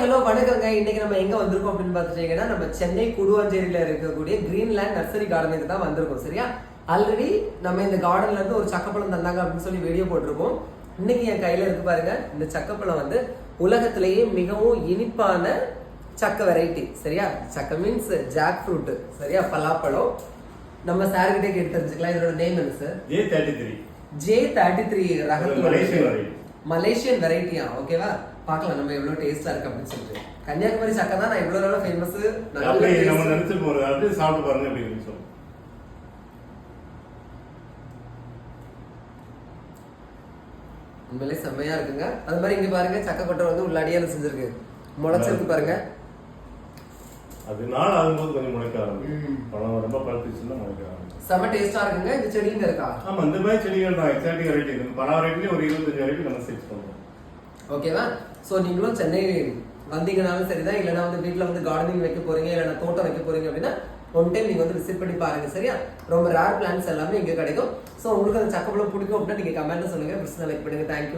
Hello வணக்கங்க. இன்னைக்கு நம்ம எங்க வந்திருக்கோம் அப்படின்னு பார்த்துட்டீங்கன்னா நம்ம சென்னை குடுவாஞ்சேரியில இருக்கக்கூடிய கிரீன்லேண்ட் நர்சரி கார்டனுக்கு தான் வந்திருக்கோம் சரியா? ஆல்ரெடி நம்ம இந்த கார்டன்ல இருந்து ஒரு சக்கப்பழம் தந்தாங்க அப்படின்னு சொல்லி வீடியோ போட்டிருக்கோம் இன்னைக்கு என் கையில இருக்கு பாருங்க இந்த சக்கப்பழம் வந்து உலகத்திலேயே மிகவும் இனிப்பான சக்க வெரைட்டி சரியா? சக்க மீன்ஸ் ஜாக் ஃப்ரூட் சரியா? பலாப்பழம். நம்ம சார் கிட்டே கேட்டு தெரிஞ்சுக்கலாம். இதோட நேம் என்ன sir J thirty three J thirty three ஒரு மலேசியன் வெரைட்டியா ஓகேவா பார்க்கலாம் நம்ம எவ்வளவு டேஸ்டா இருக்கு அப்படின்னு சொல்லிட்டு. கன்னியாகுமரி சக்கை தான் நான் இவ்வளவு நாளா ஃபேமஸ் நம்ம நினைச்சு போறது அப்படியே சாப்பிட்டு பாருங்க எப்படி இருக்குன்னு சொல்லுங்க. உண்மையிலே செம்மையா இருக்குங்க. அது மாதிரி இங்க பாருங்க சக்கை கொட்டை வந்து உள்ள அடியால செஞ்சிருக்கு. முளைச்சிருக்கு பாருங்க. அது நாள் ஆகும்போது கொஞ்சம் முளைக்க ஆரம்பிக்கும். பழம் ரொம்ப பழுத்துச்சுன்னா முளைக்க ஆரம்பிக்கும். செம்ம டேஸ்டா இருக்குங்க. இந்த செடிங்க இருக்கா? ஆமா இந்த மாதிரி செடிகள் தான். எக்ஸாக்டிக் வெரைட்டி இருக்கு. பல வெரைட்டிலே ஒரு இருபத்தஞ்சு வெரைட்டி நம்ம செட் பண்றோம். ஓகேவா ஸோ நீங்களும் சென்னை வந்தீங்கனாலும் சரிதான். இல்லைன்னா வந்து வீட்டில் வந்து கார்டனிங் வைக்க போறீங்க இல்லைன்னா தோட்டம் வைக்க போறீங்க அப்படின்னா ஒன் டைம் நீங்க வந்து விசிட் பண்ணி பாருங்க சரியா? ரொம்ப ரேர் பிளான்ஸ் எல்லாமே இங்க கிடைக்கும். ஸோ உங்களுக்கு அந்த சக்கப்பழம் பிடிக்கும் அப்படின்னா நீங்க கமெண்ட்ல சொல்லுங்க. பிடிச்சா லைக் பண்ணுங்க. தேங்க்யூ